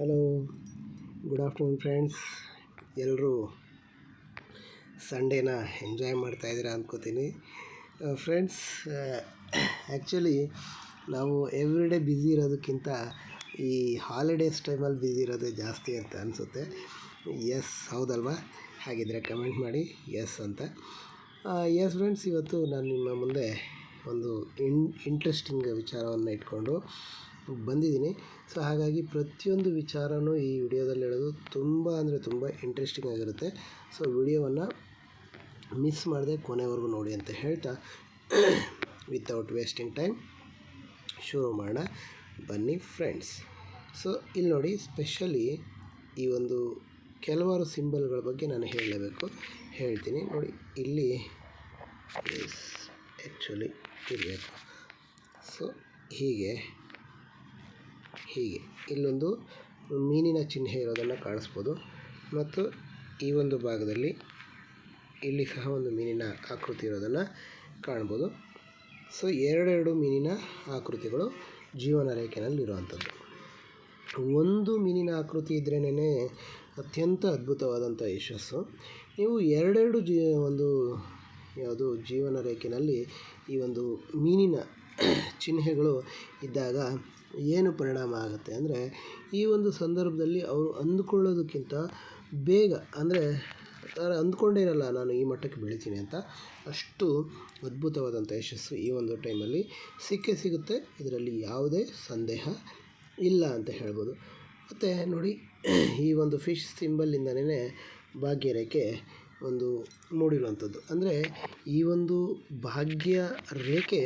Hello good afternoon friends ಎಲ್ಲರೂ ಸಂಡೇನ enjoy ಮಾಡ್ತಾಯಿದ್ದೀರಾ ಅಂದ್ಕೋತೀನಿ ಫ್ರೆಂಡ್ಸ್ ಆ್ಯಕ್ಚುಲಿ ನಾವು ಎವ್ರಿ ಡೇ ಬ್ಯುಸಿ ಇರೋದಕ್ಕಿಂತ ಈ ಹಾಲಿಡೇಸ್ ಟೈಮಲ್ಲಿ ಬ್ಯುಸಿ ಇರೋದೇ ಜಾಸ್ತಿ ಅಂತ ಅನಿಸುತ್ತೆ. ಎಸ್ ಹೌದಲ್ವಾ? ಹಾಗಿದ್ರೆ ಕಮೆಂಟ್ ಮಾಡಿ ಎಸ್ ಅಂತ. ಎಸ್ ಫ್ರೆಂಡ್ಸ್ ಇವತ್ತು ನಾನು ನಿಮ್ಮ ಮುಂದೆ ಒಂದು ಇನ್ ಇಂಟ್ರೆಸ್ಟಿಂಗ್ ವಿಚಾರವನ್ನು ಇಟ್ಕೊಂಡು ಬಂದಿದ್ದೀನಿ. ಸೊ, ಹಾಗಾಗಿ ಪ್ರತಿಯೊಂದು ವಿಚಾರನೂ ಈ ವಿಡಿಯೋದಲ್ಲಿ ಹೇಳೋದು ತುಂಬ ಅಂದರೆ ತುಂಬ ಇಂಟ್ರೆಸ್ಟಿಂಗ್ ಆಗಿರುತ್ತೆ. ಸೊ, ವಿಡಿಯೋವನ್ನು ಮಿಸ್ ಮಾಡದೆ ಕೊನೆವರೆಗೂ ನೋಡಿ ಅಂತ ಹೇಳ್ತಾ ವಿತೌಟ್ ವೇಸ್ಟಿಂಗ್ ಟೈಮ್ ಶುರು ಮಾಡೋಣ. ಬನ್ನಿ ಫ್ರೆಂಡ್ಸ್ ಸೊ, ಇಲ್ಲಿ ನೋಡಿ ಸ್ಪೆಷಲಿ ಈ ಒಂದು ಕೆಲವಾರು ಸಿಂಬಲ್ಗಳ ಬಗ್ಗೆ ನಾನು ಹೇಳಲೇಬೇಕು. ಹೇಳ್ತೀನಿ. ನೋಡಿ, ಇಲ್ಲಿ ಆ್ಯಕ್ಚುಲಿ ಇರಬೇಕು. ಸೊ, ಹೀಗೆ. ಹೀಗೆ. ಇಲ್ಲೊಂದು ಮೀನಿನ ಚಿಹ್ನೆ ಇರೋದನ್ನು ಕಾಣಿಸ್ಬೋದು. ಮತ್ತು ಈ ಒಂದು ಭಾಗದಲ್ಲಿ ಇಲ್ಲಿ ಸಹ ಒಂದು ಮೀನಿನ ಆಕೃತಿ ಇರೋದನ್ನು ಕಾಣ್ಬೋದು. ಸೊ, ಎರಡೆರಡು ಮೀನಿನ ಆಕೃತಿಗಳು ಜೀವನ ರೇಖೆನಲ್ಲಿ ಇರುವಂಥದ್ದು. ಒಂದು ಮೀನಿನ ಆಕೃತಿ ಇದ್ರೇ ಅತ್ಯಂತ ಅದ್ಭುತವಾದಂಥ ಯಶಸ್ಸು. ನೀವು ಎರಡೆರಡು ಜೀ, ಒಂದು ಯಾವುದು ಜೀವನ ರೇಖೆನಲ್ಲಿ ಈ ಒಂದು ಮೀನಿನ ಚಿಹ್ನೆಗಳು ಇದ್ದಾಗ ಏನು ಪರಿಣಾಮ ಆಗುತ್ತೆ ಅಂದರೆ ಈ ಒಂದು ಸಂದರ್ಭದಲ್ಲಿ ಅವರು ಅಂದುಕೊಳ್ಳೋದಕ್ಕಿಂತ ಬೇಗ ಅಂದರೆ ಅಂದ್ಕೊಂಡೇ ಇರಲ್ಲ, ನಾನು ಈ ಮಟ್ಟಕ್ಕೆ ಬೆಳಿತೀನಿ ಅಂತ ಅಷ್ಟು ಅದ್ಭುತವಾದಂಥ ಯಶಸ್ಸು ಈ ಒಂದು ಟೈಮಲ್ಲಿ ಸಿಕ್ಕೇ ಸಿಗುತ್ತೆ. ಇದರಲ್ಲಿ ಯಾವುದೇ ಸಂದೇಹ ಇಲ್ಲ ಅಂತ ಹೇಳ್ಬೋದು. ಮತ್ತು ನೋಡಿ, ಈ ಒಂದು ಫಿಶ್ ಸಿಂಬಲ್ಲಿಂದನೇ ಭಾಗ್ಯರೇಖೆ ಒಂದು ಮೂಡಿರುವಂಥದ್ದು. ಅಂದರೆ ಈ ಒಂದು ಭಾಗ್ಯ ರೇಖೆ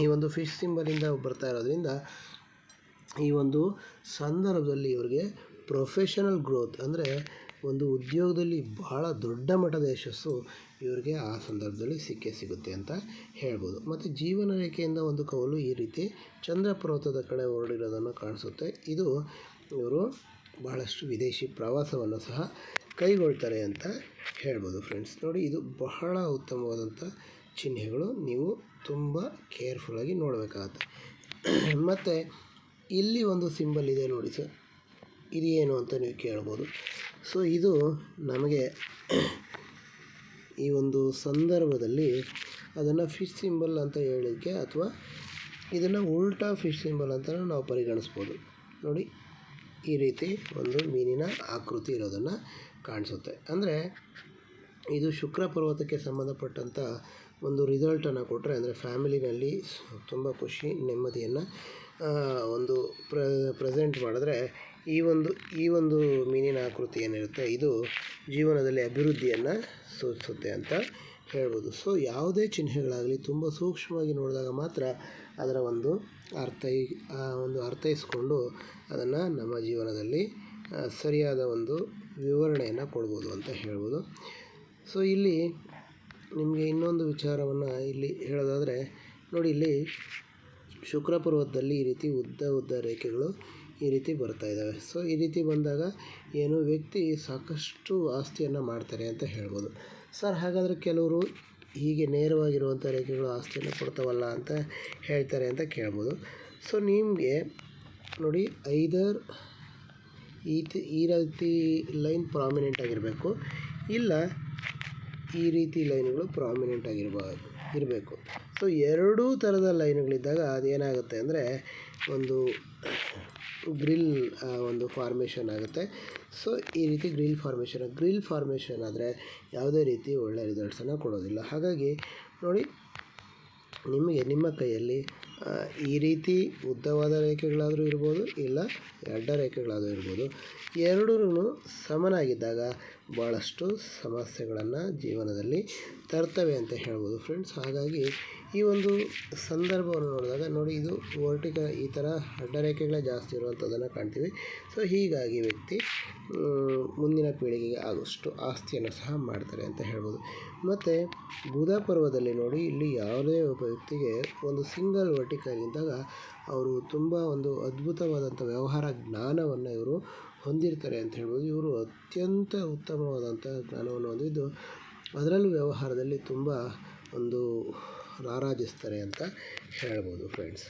ಈ ಒಂದು ಫಿಶ್ ಸಿಂಬಲಿಂದ ಬರ್ತಾ ಇರೋದ್ರಿಂದ ಈ ಒಂದು ಸಂದರ್ಭದಲ್ಲಿ ಇವರಿಗೆ ಪ್ರೊಫೆಷನಲ್ ಗ್ರೋತ್ ಅಂದರೆ ಒಂದು ಉದ್ಯೋಗದಲ್ಲಿ ಬಹಳ ದೊಡ್ಡ ಮಟ್ಟದ ಯಶಸ್ಸು ಇವರಿಗೆ ಆ ಸಂದರ್ಭದಲ್ಲಿ ಸಿಕ್ಕೇ ಸಿಗುತ್ತೆ ಅಂತ ಹೇಳ್ಬೋದು. ಮತ್ತು ಜೀವನ ರೇಖೆಯಿಂದ ಒಂದು ಕವಲು ಈ ರೀತಿ ಚಂದ್ರ ಪರ್ವತದ ಕಡೆ ಹೊರಡಿರೋದನ್ನು ಕಾಣಿಸುತ್ತೆ. ಇದು ಇವರು ಬಹಳಷ್ಟು ವಿದೇಶಿ ಪ್ರವಾಸವನ್ನು ಸಹ ಕೈಗೊಳ್ತಾರೆ ಅಂತ ಹೇಳ್ಬೋದು ಫ್ರೆಂಡ್ಸ್ ನೋಡಿ, ಇದು ಬಹಳ ಉತ್ತಮವಾದಂಥ ಚಿಹ್ನೆಗಳು ನೀವು ತುಂಬ ಕೇರ್ಫುಲ್ಲಾಗಿ ನೋಡಬೇಕಾಗತ್ತೆ. ಮತ್ತು ಇಲ್ಲಿ ಒಂದು ಸಿಂಬಲ್ ಇದೆ ನೋಡಿ ಸರ್ ಇದು ಏನು ಅಂತ ನೀವು ಕೇಳ್ಬೋದು. ಸೊ ಇದು ನಮಗೆ ಈ ಒಂದು ಸಂದರ್ಭದಲ್ಲಿ ಅದನ್ನು ಫಿಶ್ ಸಿಂಬಲ್ ಅಂತ ಹೇಳಲಿಕ್ಕೆ ಅಥವಾ ಇದನ್ನು ಉಲ್ಟಾ ಫಿಶ್ ಸಿಂಬಲ್ ಅಂತ ನಾವು ಪರಿಗಣಿಸ್ಬೋದು. ನೋಡಿ, ಈ ರೀತಿ ಒಂದು ಮೀನಿನ ಆಕೃತಿ ಇರೋದನ್ನು ಕಾಣಿಸುತ್ತೆ. ಅಂದರೆ ಇದು ಶುಕ್ರ ಪರ್ವತಕ್ಕೆ ಸಂಬಂಧಪಟ್ಟಂಥ ಒಂದು ರಿಸಲ್ಟನ್ನು ಕೊಟ್ಟರೆ ಅಂದರೆ ಫ್ಯಾಮಿಲಿನಲ್ಲಿ ತುಂಬ ಖುಷಿ, ನೆಮ್ಮದಿಯನ್ನು ಒಂದು ಪ್ರ ಪ್ರೆಸೆಂಟ್ ಮಾಡಿದ್ರೆ ಈ ಒಂದು ಈ ಒಂದು ಮೀನಿನ ಆಕೃತಿ ಏನಿರುತ್ತೆ, ಇದು ಜೀವನದಲ್ಲಿ ಅಭಿವೃದ್ಧಿಯನ್ನು ಸೂಚಿಸುತ್ತೆ ಅಂತ ಹೇಳ್ಬೋದು. ಸೊ ಯಾವುದೇ ಚಿಹ್ನೆಗಳಾಗಲಿ ತುಂಬ ಸೂಕ್ಷ್ಮವಾಗಿ ನೋಡಿದಾಗ ಮಾತ್ರ ಅದರ ಒಂದು ಅರ್ಥೈ ಒಂದು ಅರ್ಥೈಸ್ಕೊಂಡು ಅದನ್ನು ನಮ್ಮ ಜೀವನದಲ್ಲಿ ಸರಿಯಾದ ಒಂದು ವಿವರಣೆಯನ್ನು ಕೊಡ್ಬೋದು ಅಂತ ಹೇಳ್ಬೋದು. ಸೊ ಇಲ್ಲಿ ನಿಮಗೆ ಇನ್ನೊಂದು ವಿಚಾರವನ್ನು ಇಲ್ಲಿ ಹೇಳೋದಾದರೆ, ನೋಡಿ ಇಲ್ಲಿ ಶುಕ್ರ ಪರ್ವತದಲ್ಲಿ ಈ ರೀತಿ ಉದ್ದ ಉದ್ದ ರೇಖೆಗಳು ಈ ರೀತಿ ಬರ್ತಾ ಇದ್ದಾವೆ ಸೊ ಈ ರೀತಿ ಬಂದಾಗ ಏನು ವ್ಯಕ್ತಿ ಸಾಕಷ್ಟು ಆಸ್ತಿಯನ್ನು ಮಾಡ್ತಾರೆ ಅಂತ ಹೇಳ್ಬೋದು. ಸರ್ ಹಾಗಾದರೆ ಕೆಲವರು ಹೀಗೆ ನೇರವಾಗಿರುವಂಥ ರೇಖೆಗಳು ಆಸ್ತಿಯನ್ನು ಕೊಡ್ತಾವಲ್ಲ ಅಂತ ಹೇಳ್ತಾರೆ ಅಂತ ಕೇಳ್ಬೋದು. ಸೊ ನಿಮಗೆ ನೋಡಿ ಐದರ್ ಈ ಈ ರೀತಿ ಲೈನ್ ಪ್ರಾಮಿನೆಂಟ್ ಆಗಿರಬೇಕು, ಇಲ್ಲ ಈ ರೀತಿ ಲೈನ್ಗಳು ಪ್ರಾಮಿನೆಂಟ್ ಆಗಿರಬಾರ್ದು ಇರಬೇಕು. ಸೊ ಎರಡೂ ಥರದ ಲೈನ್ಗಳಿದ್ದಾಗ ಅದೇನಾಗುತ್ತೆ ಅಂದರೆ ಒಂದು ಗ್ರಿಲ್ ಒಂದು ಫಾರ್ಮೇಷನ್ ಆಗುತ್ತೆ. ಸೊ ಈ ರೀತಿ ಗ್ರಿಲ್ ಫಾರ್ಮೇಷನ್ ಗ್ರಿಲ್ ಫಾರ್ಮೇಷನ್ ಆದರೆ ಯಾವುದೇ ರೀತಿ ಒಳ್ಳೆಯ ರಿಸಲ್ಟ್ಸನ್ನು ಕೊಡೋದಿಲ್ಲ. ಹಾಗಾಗಿ ನೋಡಿ, ನಿಮಗೆ ನಿಮ್ಮ ಕೈಯಲ್ಲಿ ಈ ರೀತಿ ಉದ್ದವಾದ ರೇಖೆಗಳಾದರೂ ಇರ್ಬೋದು, ಇಲ್ಲ ಅಡ್ಡ ರೇಖೆಗಳಾದರೂ ಇರ್ಬೋದು ಎರಡೂ ಸಮನಾಗಿದ್ದಾಗ ಭಾಳಷ್ಟು ಸಮಸ್ಯೆಗಳನ್ನು ಜೀವನದಲ್ಲಿ ತರ್ತವೆ ಅಂತ ಹೇಳ್ಬೋದು ಫ್ರೆಂಡ್ಸ್ ಹಾಗಾಗಿ ಈ ಒಂದು ಸಂದರ್ಭವನ್ನು ನೋಡಿದಾಗ ನೋಡಿ, ಇದು ವರ್ಟಿಕ ಈ ಥರ ಅಡ್ಡರೇಖೆಗಳೇ ಜಾಸ್ತಿ ಇರುವಂಥದ್ದನ್ನು ಕಾಣ್ತೀವಿ. ಸೊ ಹೀಗಾಗಿ ವ್ಯಕ್ತಿ ಮುಂದಿನ ಪೀಳಿಗೆಗೆ ಆಗೋಷ್ಟು ಆಸ್ತಿಯನ್ನು ಸಹ ಮಾಡ್ತಾರೆ ಅಂತ ಹೇಳ್ಬೋದು. ಮತ್ತು ಬುಧ ಪರ್ವದಲ್ಲಿ ನೋಡಿ, ಇಲ್ಲಿ ಯಾವುದೇ ಒಬ್ಬ ವ್ಯಕ್ತಿಗೆ ಒಂದು ಸಿಂಗಲ್ ಇದ್ದಾಗ ಅವರು ತುಂಬ ಒಂದು ಅದ್ಭುತವಾದಂಥ ವ್ಯವಹಾರ ಜ್ಞಾನವನ್ನು ಇವರು ಹೊಂದಿರ್ತಾರೆ ಅಂತ ಹೇಳ್ಬೋದು. ಇವರು ಅತ್ಯಂತ ಉತ್ತಮವಾದಂಥ ಜ್ಞಾನವನ್ನು ಹೊಂದಿದ್ದು ಅದರಲ್ಲೂ ವ್ಯವಹಾರದಲ್ಲಿ ತುಂಬ ಒಂದು ರಾರಾಜಿಸ್ತಾರೆ ಅಂತ ಹೇಳ್ಬೋದು ಫ್ರೆಂಡ್ಸ್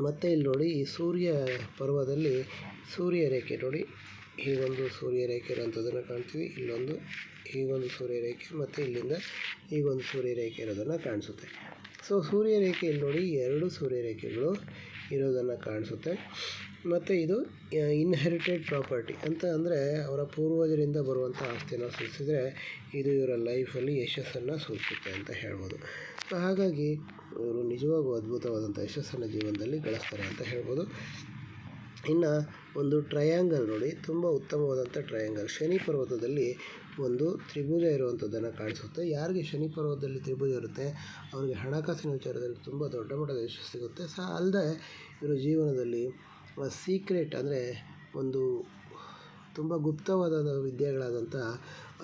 ಮತ್ತು ಇಲ್ಲಿ ನೋಡಿ ಈ ಸೂರ್ಯ ಪರ್ವದಲ್ಲಿ ಸೂರ್ಯ ರೇಖೆ ನೋಡಿ. ಹೀಗೊಂದು ಸೂರ್ಯ ರೇಖೆ ಇರೋಂಥದ್ದನ್ನು ಕಾಣ್ತೀವಿ. ಇಲ್ಲೊಂದು ಈಗೊಂದು ಸೂರ್ಯ ರೇಖೆ ಮತ್ತು ಇಲ್ಲಿಂದ ಈಗೊಂದು ಸೂರ್ಯ ರೇಖೆ ಇರೋದನ್ನು ಕಾಣಿಸುತ್ತೆ. ಸೊ ಸೂರ್ಯ ರೇಖೆ ಇಲ್ಲಿ ನೋಡಿ ಎರಡು ಸೂರ್ಯ ರೇಖೆಗಳು ಇರೋದನ್ನು ಕಾಣಿಸುತ್ತೆ. ಮತ್ತು ಇದು ಇನ್ಹೆರಿಟೆಡ್ ಪ್ರಾಪರ್ಟಿ ಅಂತ ಅಂದರೆ ಅವರ ಪೂರ್ವಜರಿಂದ ಬರುವಂಥ ಆಸ್ತಿಯನ್ನು ಸೂಚಿಸಿದರೆ ಇದು ಇವರ ಲೈಫಲ್ಲಿ ಯಶಸ್ಸನ್ನು ಸೂಚಿಸುತ್ತೆ ಅಂತ ಹೇಳ್ಬೋದು. ಸೊ ಹಾಗಾಗಿ ಇವರು ನಿಜವಾಗೂ ಅದ್ಭುತವಾದಂಥ ಯಶಸ್ಸನ್ನು ಜೀವನದಲ್ಲಿ ಗಳಿಸ್ತಾರೆ ಅಂತ ಹೇಳ್ಬೋದು. ಇನ್ನು ಒಂದು ಟ್ರಯಾಂಗಲ್ ನೋಡಿ, ತುಂಬ ಉತ್ತಮವಾದಂಥ ಟ್ರಯಾಂಗಲ್ ಶನಿ ಪರ್ವತದಲ್ಲಿ ಒಂದು ತ್ರಿಭುಜ ಇರುವಂಥದ್ದನ್ನು ಕಾಣಿಸುತ್ತೆ. ಯಾರಿಗೆ ಶನಿ ಪರ್ವದಲ್ಲಿ ತ್ರಿಭುಜ ಇರುತ್ತೆ, ಅವರಿಗೆ ಹಣಕಾಸಿನ ವಿಚಾರದಲ್ಲಿ ತುಂಬ ದೊಡ್ಡ ಮಟ್ಟದ ಯಶಸ್ಸು ಸಿಗುತ್ತೆ. ಸಹ ಅಲ್ಲದೆ ಇವರು ಜೀವನದಲ್ಲಿ ಸೀಕ್ರೆಟ್ ಅಂದರೆ ಒಂದು ತುಂಬ ಗುಪ್ತವಾದ ವಿದ್ಯೆಗಳಾದಂಥ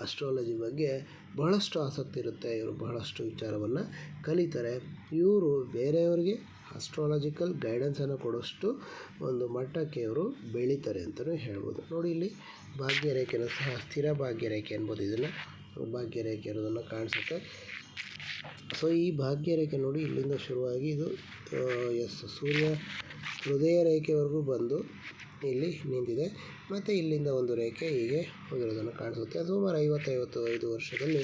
ಅಸ್ಟ್ರಾಲಜಿ ಬಗ್ಗೆ ಬಹಳಷ್ಟು ಆಸಕ್ತಿ ಇರುತ್ತೆ. ಇವರು ಬಹಳಷ್ಟು ವಿಚಾರವನ್ನು ಕಲಿತಾರೆ. ಇವರು ಬೇರೆಯವರಿಗೆ ಅಸ್ಟ್ರಾಲಜಿಕಲ್ ಗೈಡೆನ್ಸನ್ನು ಕೊಡೋಷ್ಟು ಒಂದು ಮಟ್ಟಕ್ಕೆ ಅವರು ಬೆಳೀತಾರೆ ಅಂತಲೂ ಹೇಳ್ಬೋದು. ನೋಡಿ ಇಲ್ಲಿ ಭಾಗ್ಯರೇಖೆನೂ ಸಹ ಸ್ಥಿರ ಭಾಗ್ಯರೇಖೆ ಅನ್ಬೋದು ಇದನ್ನು ಭಾಗ್ಯರೇಖೆ ಇರೋದನ್ನು ಕಾಣಿಸುತ್ತೆ. ಸೊ ಈ ಭಾಗ್ಯರೇಖೆ ನೋಡಿ ಇಲ್ಲಿಂದ ಶುರುವಾಗಿ ಇದು ಎಸ್, ಸೂರ್ಯ ಹೃದಯ ರೇಖೆವರೆಗೂ ಬಂದು ಇಲ್ಲಿ ನಿಂತಿದೆ. ಮತ್ತು ಇಲ್ಲಿಂದ ಒಂದು ರೇಖೆ ಹೀಗೆ ಹೋಗಿರೋದನ್ನು ಕಾಣಿಸುತ್ತೆ. ಸುಮಾರು ಐವತ್ತೈವತ್ತು ಐದು ವರ್ಷದಲ್ಲಿ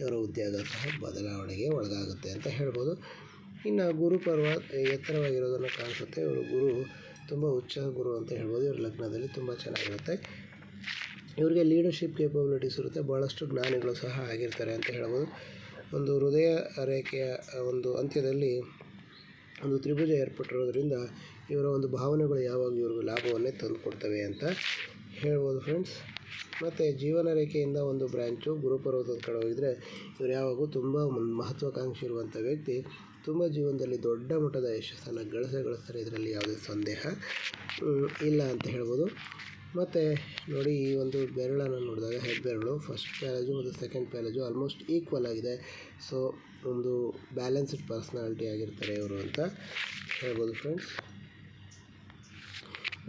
ಇವರ ಉದ್ಯೋಗ ಸಹ ಬದಲಾವಣೆಗೆ ಒಳಗಾಗುತ್ತೆ ಅಂತ ಹೇಳ್ಬೋದು. ಇನ್ನು ಗುರು ಪರ್ವ ಎತ್ತರವಾಗಿರೋದನ್ನು ಕಾಣಿಸುತ್ತೆ. ಇವರು ಗುರು ತುಂಬ ಉಚ್ಚ ಗುರು ಅಂತ ಹೇಳ್ಬೋದು. ಇವ್ರ ಲಗ್ನದಲ್ಲಿ ತುಂಬ ಚೆನ್ನಾಗಿರುತ್ತೆ. ಇವರಿಗೆ ಲೀಡರ್ಶಿಪ್ ಕೇಪಬಿಲಿಟೀಸ್ ಇರುತ್ತೆ. ಭಾಳಷ್ಟು ಜ್ಞಾನಿಗಳು ಸಹ ಆಗಿರ್ತಾರೆ ಅಂತ ಹೇಳ್ಬೋದು. ಒಂದು ಹೃದಯ ರೇಖೆಯ ಒಂದು ಅಂತ್ಯದಲ್ಲಿ ಒಂದು ತ್ರಿಭುಜ ಏರ್ಪಟ್ಟಿರೋದ್ರಿಂದ ಇವರ ಒಂದು ಭಾವನೆಗಳು ಯಾವಾಗ ಇವ್ರಿಗೆ ಲಾಭವನ್ನೇ ತಂದುಕೊಡ್ತವೆ ಅಂತ ಹೇಳ್ಬೋದು ಫ್ರೆಂಡ್ಸ್ ಮತ್ತು ಜೀವನ ರೇಖೆಯಿಂದ ಒಂದು ಬ್ರ್ಯಾಂಚು ಗುರುಪರ್ವತದ ಕಡೆ ಹೋಗಿದ್ರೆ ಇವರು ಯಾವಾಗೂ ತುಂಬ ಮಹತ್ವಾಕಾಂಕ್ಷಿ ಇರುವಂಥ ವ್ಯಕ್ತಿ. ತುಂಬ ಜೀವನದಲ್ಲಿ ದೊಡ್ಡ ಮಟ್ಟದ ಯಶಸ್ಸನ್ನು ಗಳಿಸೇ ಗಳಿಸ್ತಾರೆ ಇದರಲ್ಲಿ ಯಾವುದೇ ಸಂದೇಹ ಇಲ್ಲ ಅಂತ ಹೇಳ್ಬೋದು. ಮತ್ತು ನೋಡಿ ಈ ಒಂದು ಬೆರಳನ್ನು ನೋಡಿದಾಗ ಹೆಡ್ ಬೆರಳು ಫಸ್ಟ್ ಪ್ಯಾಲೇಜು ಮತ್ತು ಸೆಕೆಂಡ್ ಪ್ಯಾಲೇಜು ಆಲ್ಮೋಸ್ಟ್ ಈಕ್ವಲ್ ಆಗಿದೆ. ಸೊ ಒಂದು ಬ್ಯಾಲೆನ್ಸ್ಡ್ ಪರ್ಸ್ನಾಲಿಟಿ ಆಗಿರ್ತಾರೆ ಇವರು ಅಂತ ಹೇಳ್ಬೋದು ಫ್ರೆಂಡ್ಸ್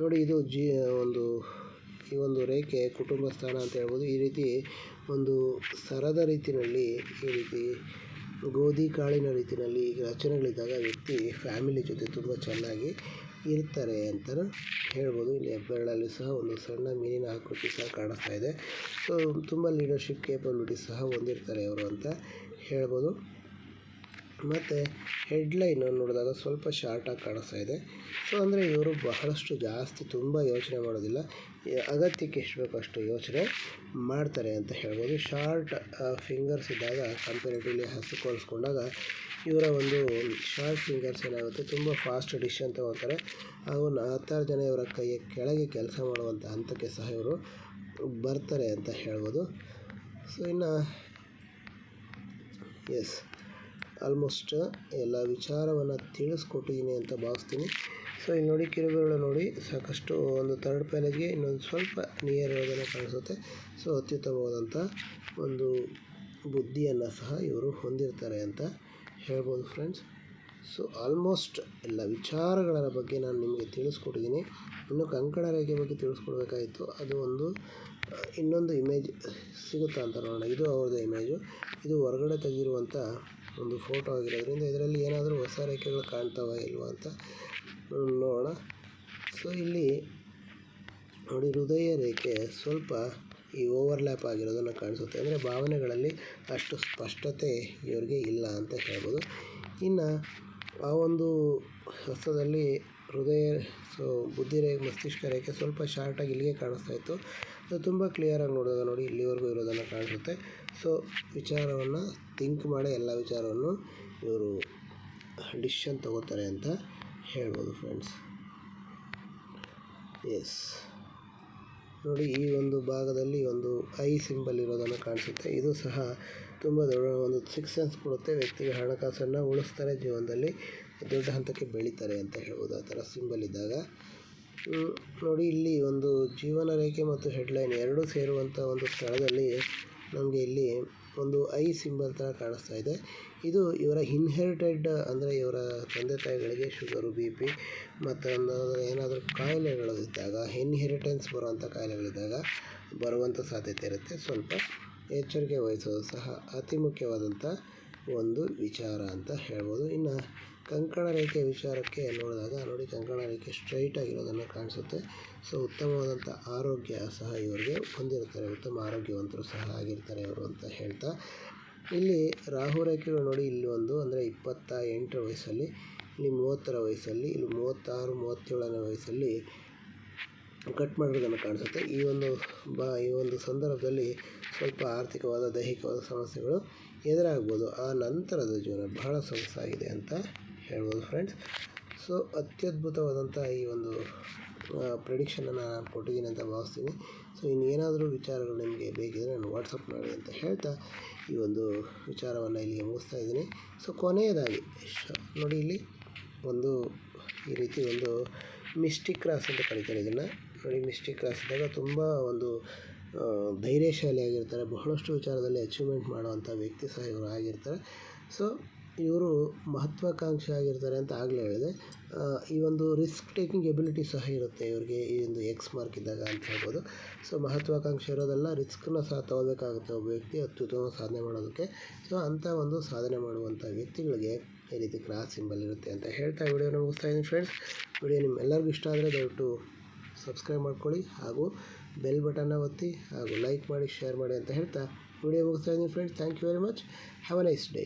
ನೋಡಿ ಇದು ಜಿ, ಒಂದು, ಈ ಒಂದು ರೇಖೆ ಕುಟುಂಬ ಸ್ಥಾನ ಅಂತ ಹೇಳ್ಬೋದು. ಈ ರೀತಿ ಒಂದು ಸರದ ರೀತಿಯಲ್ಲಿ ಈ ರೀತಿ ಗೋಧಿ ಕಾಳಿನ ರೀತಿಯಲ್ಲಿ ರಚನೆಗಳಿದ್ದಾಗ ವ್ಯಕ್ತಿ ಫ್ಯಾಮಿಲಿ ಜೊತೆ ತುಂಬ ಚೆನ್ನಾಗಿ ಇರ್ತಾರೆ ಅಂತಲೂ ಹೇಳ್ಬೋದು. ಇಲ್ಲಿ ಹೆಬ್ಬೆರಳಲ್ಲಿ ಸಹ ಒಂದು ಸಣ್ಣ ಮೀನಿನ ಆಕೃತಿ ಸಹ ಕಾಣಿಸ್ತಾ ಇದೆ. ಸೊ ತುಂಬ ಲೀಡರ್ಶಿಪ್ ಕೇಪಬಿಲಿಟಿ ಸಹ ಹೊಂದಿರ್ತಾರೆ ಅವರು ಅಂತ ಹೇಳ್ಬೋದು. ಮತ್ತು ಹೆಡ್ಲೈನು ನೋಡಿದಾಗ ಸ್ವಲ್ಪ ಶಾರ್ಟಾಗಿ ಕಾಣಿಸ್ತಾ ಇದೆ. ಸೊ ಅಂದರೆ ಇವರು ಬಹಳಷ್ಟು ಜಾಸ್ತಿ ತುಂಬ ಯೋಚನೆ ಮಾಡೋದಿಲ್ಲ. ಅಗತ್ಯಕ್ಕೆ ಎಷ್ಟು ಬೇಕೋ ಅಷ್ಟು ಯೋಚನೆ ಮಾಡ್ತಾರೆ ಅಂತ ಹೇಳ್ಬೋದು. ಶಾರ್ಟ್ ಫಿಂಗರ್ಸ್ ಇದ್ದಾಗ ಕಂಪೇರಿಟಿವ್ಲಿ ಹಸು ಹೋಲಿಸ್ಕೊಂಡಾಗ ಇವರ ಒಂದು ಶಾರ್ಟ್ ಫಿಂಗರ್ಸ್ ಏನಾಗುತ್ತೆ, ತುಂಬ ಫಾಸ್ಟ್ ಡಿಶ್ ಅಂತ ಹೋಗ್ತಾರೆ ಹಾಗೂ ಹತ್ತಾರು ಜನ ಇವರ ಕೈಯ ಕೆಳಗೆ ಕೆಲಸ ಮಾಡುವಂಥ ಹಂತಕ್ಕೆ ಸಹ ಇವರು ಬರ್ತಾರೆ ಅಂತ ಹೇಳ್ಬೋದು. ಸೊ ಇನ್ನು ಎಸ್ ಆಲ್ಮೋಸ್ಟ್ ಎಲ್ಲ ವಿಚಾರವನ್ನು ತಿಳಿಸ್ಕೊಟ್ಟಿದ್ದೀನಿ ಅಂತ ಭಾವಿಸ್ತೀನಿ. ಸೊ ಇಲ್ಲಿ ನೋಡಿ ಕಿರುಬೆರಳು ನೋಡಿ, ಸಾಕಷ್ಟು ಒಂದು ತರ್ಡ್ ಪ್ಯಾಲೆಗೆ ಇನ್ನೊಂದು ಸ್ವಲ್ಪ ನಿಯರ್ ಇರೋದನ್ನು ಕಾಣಿಸುತ್ತೆ. ಸೊ ಅತ್ಯುತ್ತಮವಾದಂಥ ಒಂದು ಬುದ್ಧಿಯನ್ನು ಸಹ ಇವರು ಹೊಂದಿರ್ತಾರೆ ಅಂತ ಹೇಳ್ಬೋದು ಫ್ರೆಂಡ್ಸ್ ಸೊ ಆಲ್ಮೋಸ್ಟ್ ಎಲ್ಲ ವಿಚಾರಗಳ ಬಗ್ಗೆ ನಾನು ನಿಮಗೆ ತಿಳಿಸ್ಕೊಟ್ಟಿದ್ದೀನಿ ಇನ್ನು ಕಂಕಣ ರೇಖೆ ಬಗ್ಗೆ ತಿಳಿಸ್ಕೊಡ್ಬೇಕಾಗಿತ್ತು. ಅದು ಒಂದು, ಇನ್ನೊಂದು ಇಮೇಜ್ ಸಿಗುತ್ತಾ ಅಂತ ನೋಡೋಣ. ಇದು ಅವ್ರದ್ದು ಇಮೇಜು ಇದು ಹೊರಗಡೆ ತೆಗೆದಿರುವಂಥ ಒಂದು ಫೋಟೋ ಆಗಿರೋದ್ರಿಂದ ಇದರಲ್ಲಿ ಏನಾದರೂ ಹೊಸ ರೇಖೆಗಳು ಕಾಣ್ತಾವ ಇಲ್ವಾ ಅಂತ ನೋಡೋಣ. ಸೊ ಇಲ್ಲಿ ನೋಡಿ, ಹೃದಯ ರೇಖೆ ಸ್ವಲ್ಪ ಈ ಓವರ್ಲ್ಯಾಪ್ ಆಗಿರೋದನ್ನು ಕಾಣಿಸುತ್ತೆ. ಅಂದರೆ ಭಾವನೆಗಳಲ್ಲಿ ಅಷ್ಟು ಸ್ಪಷ್ಟತೆ ಇವರಿಗೆ ಇಲ್ಲ ಅಂತ ಹೇಳ್ಬೋದು. ಇನ್ನು ಆ ಒಂದು ಹಸ್ತದಲ್ಲಿ ಹೃದಯ ಸೊ ಬುದ್ಧಿ ರೇಖೆ, ಮಸ್ತಿಷ್ಕ ರೇಖೆ ಸ್ವಲ್ಪ ಶಾರ್ಟಾಗಿ ಇಲ್ಲಿಗೆ ಕಾಣಿಸ್ತಾ ಇತ್ತು. ಅದು ತುಂಬ ಕ್ಲಿಯರಾಗಿ ನೋಡಿದಾಗ ನೋಡಿ, ಇಲ್ಲಿವರೆಗೂ ಇರೋದನ್ನು ಕಾಣಿಸುತ್ತೆ. ಸೊ, ವಿಚಾರವನ್ನು ಥಿಂಕ್ ಮಾಡಿ ಎಲ್ಲ ವಿಚಾರವನ್ನು ಇವರು ಡಿಸಿಷನ್ ತಗೋತಾರೆ ಅಂತ ಹೇಳ್ಬೋದು ಫ್ರೆಂಡ್ಸ್ ಎಸ್ ನೋಡಿ, ಈ ಒಂದು ಭಾಗದಲ್ಲಿ ಒಂದು ಐ ಸಿಂಬಲ್ ಇರೋದನ್ನು ಕಾಣಿಸುತ್ತೆ. ಇದು ಸಹ ತುಂಬ ದೊಡ್ಡ ಒಂದು ಸಿಕ್ಸ್ ಕೊಡುತ್ತೆ. ವ್ಯಕ್ತಿಗೆ ಹಣಕಾಸನ್ನು ಉಳಿಸ್ತಾರೆ ಜೀವನದಲ್ಲಿ, ದೊಡ್ಡ ಹಂತಕ್ಕೆ ಬೆಳೀತಾರೆ ಅಂತ ಹೇಳ್ಬೋದು ಆ ಥರ ಸಿಂಬಲ್ ಇದ್ದಾಗ. ನೋಡಿ, ಇಲ್ಲಿ ಒಂದು ಜೀವನ ರೇಖೆ ಮತ್ತು ಹೆಡ್ಲೈನ್ ಎರಡೂ ಸೇರುವಂಥ ಒಂದು ಸ್ಥಳದಲ್ಲಿ ನಮಗೆ ಇಲ್ಲಿ ಒಂದು ಐ ಸಿಂಬಲ್ ಥರ ಕಾಣಿಸ್ತಾ ಇದೆ. ಇದು ಇವರ ಇನ್ಹೆರಿಟೆಡ್ ಅಂದರೆ ಇವರ ತಂದೆ ತಾಯಿಗಳಿಗೆ ಶುಗರು ಬಿ ಪಿ ಮತ್ತೊಂದು ಏನಾದರೂ ಕಾಯಿಲೆಗಳು ಇದ್ದಾಗ ಇನ್ಹೆರಿಟೆನ್ಸ್ ಬರುವಂಥ ಕಾಯಿಲೆಗಳಿದ್ದಾಗ ಬರುವಂಥ ಸಾಧ್ಯತೆ ಇರುತ್ತೆ. ಸ್ವಲ್ಪ ಎಚ್ಚರಿಕೆ ವಹಿಸೋದು ಸಹ ಅತಿ ಮುಖ್ಯವಾದಂಥ ಒಂದು ವಿಚಾರ ಅಂತ ಹೇಳ್ಬೋದು. ಇನ್ನು ಕಂಕಣ ರೇಖೆ ವಿಚಾರಕ್ಕೆ ನೋಡಿದಾಗ ನೋಡಿ ಕಂಕಣ ರೇಖೆ ಸ್ಟ್ರೈಟ್ ಆಗಿರೋದನ್ನು ಕಾಣಿಸುತ್ತೆ. ಸೊ ಉತ್ತಮವಾದಂಥ ಆರೋಗ್ಯ ಸಹ ಇವರಿಗೆ ಹೊಂದಿರುತ್ತಾರೆ ಉತ್ತಮ ಆರೋಗ್ಯವಂತರು ಸಹ ಆಗಿರ್ತಾರೆ ಇವರು ಅಂತ ಹೇಳ್ತಾ. ಇಲ್ಲಿ ರಾಹು ರೇಖೆಗಳು ನೋಡಿ ಇಲ್ಲಿ ಒಂದು, ಅಂದರೆ ಇಪ್ಪತ್ತ ಎಂಟರ ವಯಸ್ಸಲ್ಲಿ, ಇಲ್ಲಿ ಮೂವತ್ತರ ವಯಸ್ಸಲ್ಲಿ, ಇಲ್ಲಿ ಮೂವತ್ತಾರು, ಮೂವತ್ತೇಳನೇ ವಯಸ್ಸಲ್ಲಿ ಕಟ್ ಮಾಡಿರೋದನ್ನು ಕಾಣಿಸುತ್ತೆ. ಈ ಒಂದು ಬ, ಈ ಒಂದು ಸಂದರ್ಭದಲ್ಲಿ ಸ್ವಲ್ಪ ಆರ್ಥಿಕವಾದ, ದೈಹಿಕವಾದ ಸಮಸ್ಯೆಗಳು ಎದುರಾಗ್ಬೋದು. ಆ ನಂತರದ ಜೀವನ ಬಹಳ ಸೊಗಸಾಗಿದೆ ಅಂತ ಹೇಳ್ಬೋದು ಫ್ರೆಂಡ್ಸ್ ಸೊ ಅತ್ಯದ್ಭುತವಾದಂಥ ಈ ಒಂದು ಪ್ರೆಡಿಕ್ಷನನ್ನು ನಾನು ಕೊಟ್ಟಿದ್ದೀನಿ ಅಂತ ಭಾವಿಸ್ತೀನಿ. ಸೊ ಇನ್ನೇನಾದರೂ ವಿಚಾರಗಳು ನಿಮಗೆ ಬೇಕಿದ್ದರೆ ನಾನು ವಾಟ್ಸಪ್ ಮಾಡಿ ಅಂತ ಹೇಳ್ತಾ ಈ ಒಂದು ವಿಚಾರವನ್ನು ಇಲ್ಲಿಗೆ ಮುಗಿಸ್ತಾ ಇದ್ದೀನಿ. ಸೊ ಕೊನೆಯದಾಗಿ, ನೋಡಿ ಇಲ್ಲಿ ಒಂದು ಈ ರೀತಿ ಒಂದು ಮಿಸ್ಟಿಕ್ ಕ್ರಾಸ್ ಅಂತ ಕರೀತಾರೆ ಇದನ್ನು. ನೋಡಿ ಮಿಸ್ಟಿಕ್ ಕ್ರಾಸ್ ಇದ್ದಾಗ ತುಂಬ ಒಂದು ಧೈರ್ಯಶಾಲಿ ಆಗಿರ್ತಾರೆ. ಬಹಳಷ್ಟು ವಿಚಾರದಲ್ಲಿ ಅಚೀವ್ಮೆಂಟ್ ಮಾಡುವಂಥ ವ್ಯಕ್ತಿ ಸಹ ಇವರು ಆಗಿರ್ತಾರೆ. ಸೊ ಇವರು ಮಹತ್ವಾಕಾಂಕ್ಷಿ ಆಗಿರ್ತಾರೆ ಅಂತ ಆಗಲೇ ಹೇಳಿದೆ. ಈ ಒಂದು ರಿಸ್ಕ್ ಟೇಕಿಂಗ್ ಎಬಿಲಿಟಿ ಸಹ ಇರುತ್ತೆ ಇವರಿಗೆ ಈ ಒಂದು ಎಕ್ಸ್ ಮಾರ್ಕ್ ಇದ್ದಾಗ ಅಂತ ಹೇಳ್ಬೋದು. ಸೊ ಮಹತ್ವಾಕಾಂಕ್ಷೆ ಇರೋದೆಲ್ಲ ರಿಸ್ಕನ್ನ ಸಹ ತಗೋಬೇಕಾಗುತ್ತೆ ಒಬ್ಬ ವ್ಯಕ್ತಿ ಅತ್ಯುತ್ತಮ ಸಾಧನೆ ಮಾಡೋದಕ್ಕೆ. ಸೊ ಅಂಥ ಒಂದು ಸಾಧನೆ ಮಾಡುವಂಥ ವ್ಯಕ್ತಿಗಳಿಗೆ ಈ ರೀತಿ ಕ್ರಾಸ್ ಸಿಂಬಲ್ ಇರುತ್ತೆ ಅಂತ ಹೇಳ್ತಾ ವಿಡಿಯೋನ ಮುಗಿಸ್ತಾ ಇದ್ದೀನಿ ಫ್ರೆಂಡ್ಸ್ ವಿಡಿಯೋ ನಿಮ್ಮೆಲ್ಲರಿಗೂ ಇಷ್ಟ ಆದರೆ ದಯವಿಟ್ಟು ಸಬ್ಸ್ಕ್ರೈಬ್ ಮಾಡ್ಕೊಳ್ಳಿ ಹಾಗೂ ಬೆಲ್ ಬಟನ್ನ ಒತ್ತಿ ಹಾಗೂ ಲೈಕ್ ಮಾಡಿ ಶೇರ್ ಮಾಡಿ ಅಂತ ಹೇಳ್ತಾ ವಿಡಿಯೋ ಮುಗಿಸ್ತಾ ಇದ್ದೀನಿ friends thank you very much have a nice day